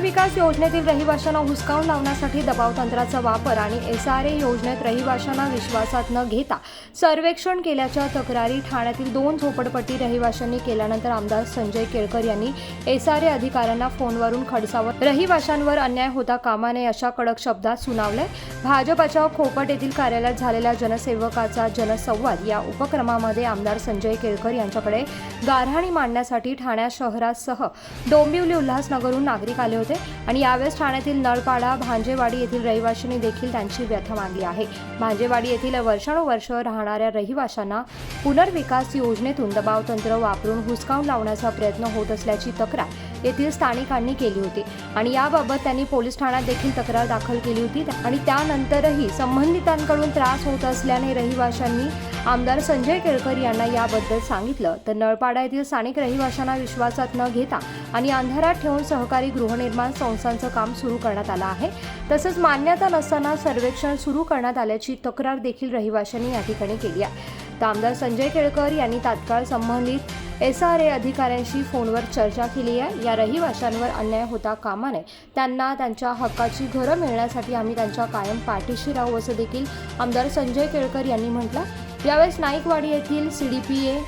विकास योजनेतील रहिवाशांना हुसकावून लावण्यासाठी दबाव तंत्राचा वापर आणि एस आर ए योजनेत रहिवाशांना विश्वासात न घेता सर्वेक्षण केल्याच्या तक्रारी ठाण्यातील दोन झोपडपट्टी रहिवाशांनी केल्यानंतर आमदार संजय केळकर यांनी एस आर ए अधिकाऱ्यांना फोनवरून खडसावत रहिवाशांवर अन्याय होता कामा नये अशा कडक शब्दात सुनावले भाजपाच्या खोपट येथील कार्यालयात झालेल्या जनसेवकाचा जनसंवाद या उपक्रमामध्ये आमदार संजय केळकर यांच्याकडे गारहाणी मांडण्यासाठी ठाण्या शहरासह डोंबिवली उल्हासनगरहून नागरिक आले होते. आणि यावेळेस ठाण्यातील नळपाडा भांजेवाडी येथील रहिवाशांनी देखील त्यांची व्यथा मांडली आहे. भांजेवाडी येथील वर्षानुवर्ष राहणाऱ्या रहिवाशांना पुनर्विकास योजनेतून दबाव तंत्र वापरून हुसकावून लावण्याचा प्रयत्न होत असल्याची तक्रार येथील स्थानिकांनी केली होती. आणि याबाबत त्यांनी पोलीस ठाण्यात देखील तक्रार दाखल केली होती. आणि त्यानंतरही संबंधितांकडून त्रास होत असल्याने रहिवाशांनी आमदार संजय केळकर यांना याबद्दल सांगितलं तर नळपाडा येथील स्थानिक रहिवाशांना विश्वासात न घेता आणि अंधारात ठेवून सहकारी गृहनिर्माण संस्थांचं काम सुरू करण्यात आलं आहे. तसंच मान्यता नसताना सर्वेक्षण सुरू करण्यात आल्याची तक्रार देखील रहिवाशांनी या ठिकाणी केली आहे. तर आमदार संजय केळकर यांनी तात्काळ संबंधित एस आर ए अधिकाऱ्यांशी फोनवर चर्चा केली आहे. या रहिवाशांवर अन्याय होता कामा नये. त्यांना त्यांच्या हक्काची घरं मिळण्यासाठी आम्ही त्यांच्या कायम पाठीशी राहू असं देखील आमदार संजय केळकर यांनी म्हटलं यावेळेस नाईकवाडी येथील सी डी पी ए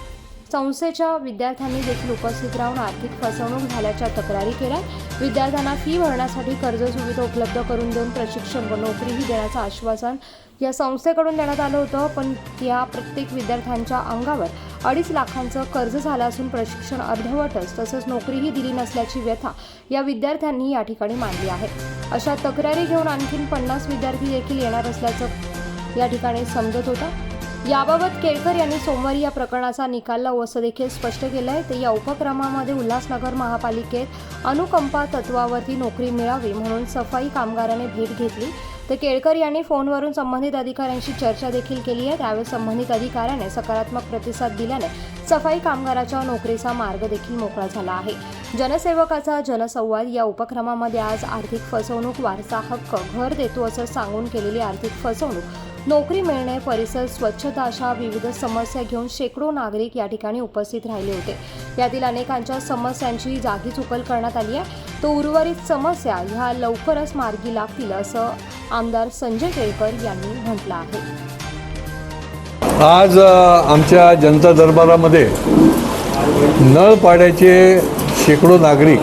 संस्थेच्या विद्यार्थ्यांनी देखील उपस्थित राहून आर्थिक फसवणूक झाल्याच्या तक्रारी केल्या. विद्यार्थ्यांना फी भरण्यासाठी कर्ज सुविधा उपलब्ध करून देऊन प्रशिक्षण व नोकरीही देण्याचं आश्वासन या संस्थेकडून देण्यात आलं होतं. पण या प्रत्येक विद्यार्थ्यांच्या अंगावर अडीच लाखांचं कर्ज झालं असून प्रशिक्षण अर्धवटच तसंच नोकरीही दिली नसल्याची व्यथा या विद्यार्थ्यांनी या ठिकाणी मांडली आहे. अशा तक्रारी घेऊन आणखीन पन्नास विद्यार्थी देखील येणार असल्याचं या ठिकाणी समजत होतं. याबाबत केळकर यांनी सोमवारी या प्रकरणाचा निकाल लावू असं देखील स्पष्ट केलं आहे तर या उपक्रमामध्ये उल्हासनगर महापालिकेत अनुकंपा तत्वावरती नोकरी मिळावी म्हणून सफाई कामगाराने भेट घेतली. तर केळकर यांनी फोनवरून संबंधित अधिकाऱ्यांशी चर्चा देखील केली आहे. त्यावेळी संबंधित अधिकाऱ्याने सकारात्मक प्रतिसाद दिल्याने सफाई कामगाराच्या नोकरीचा मार्ग देखील मोकळा झाला आहे. जनसेवकाचा जनसंवाद या उपक्रमामध्ये आज आर्थिक फसवणूक वारसा हक्क घर देतो असं सांगून केलेली आर्थिक फसवणूक नोकरी मिळणे परिसर स्वच्छता अशा विविध समस्या घेऊन शेकडो नागरिक या ठिकाणी उपस्थित राहिले होते. यातील अनेकांच्या समस्यांची जागीच उकल करण्यात आली आहे. तो उर्वरित समस्या ह्या लवकरच मार्गी लागतील असं आमदार संजय केळकर यांनी म्हटलं आहे. आज आमच्या जनता दरबारामध्ये नळ पाड्याचे शेकडो नागरिक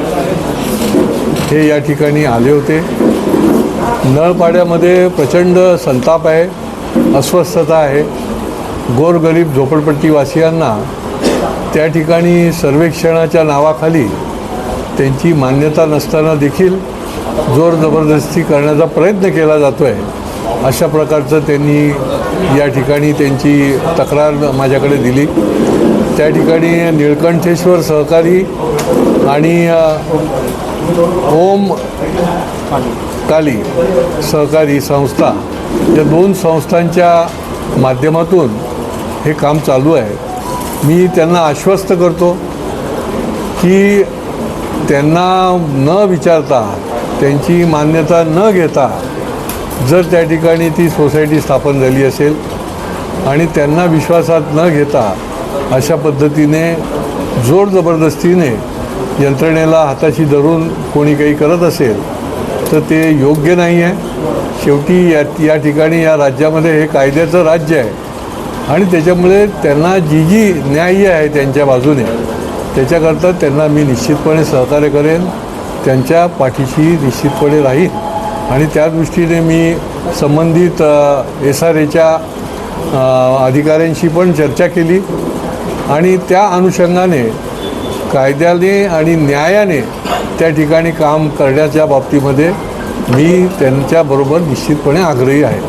हे या ठिकाणी आले होते. नळपाड्यामध्ये प्रचंड संताप आहे. अस्वस्थता आहे. गोरगरीब झोपडपट्टीवासियांना त्या ठिकाणी सर्वेक्षणाच्या नावाखाली त्यांची मान्यता नसताना देखील जोर जबरदस्ती करण्याचा प्रयत्न केला जातो आहे अशा प्रकारचं त्यांनी या ठिकाणी त्यांची तक्रार माझ्याकडे दिली. त्या ठिकाणी निळकंठेश्वर सहकारी आणि ओम काली सहकारी संस्था या दोन संस्थांच्या माध्यमातून हे काम चालू आहे. मी त्यांना आश्वस्त करतो की त्यांना न विचारता त्यांची मान्यता न घेता जर त्या ठिकाणी ती सोसायटी स्थापन झाली असेल आणि त्यांना विश्वासात न घेता अशा पद्धतीने जोर जबरदस्तीने यंत्रणेला हाताशी धरून कोणी काही करत असेल तर ते योग्य नाही आहे. शेवटी या या ठिकाणी या राज्यामध्ये हे कायद्याचं राज्य आहे. आणि त्याच्यामुळे त्यांना जी जी न्याय्य आहे त्यांच्या बाजूने त्याच्याकरता त्यांना मी निश्चितपणे सहकार्य करेन त्यांच्या पाठीशी निश्चितपणे राहीन. आणि त्या दृष्टीने मी संबंधित एस आर एच्या अधिकाऱ्यांशी पण चर्चा केली. आणि त्या अनुषंगाने कायद्याने आणि न्यायाने त्या ठिकाणी काम करण्याच्या बाबतीमध्ये मी त्यांच्याबरोबर निश्चितपणे आग्रही आहे.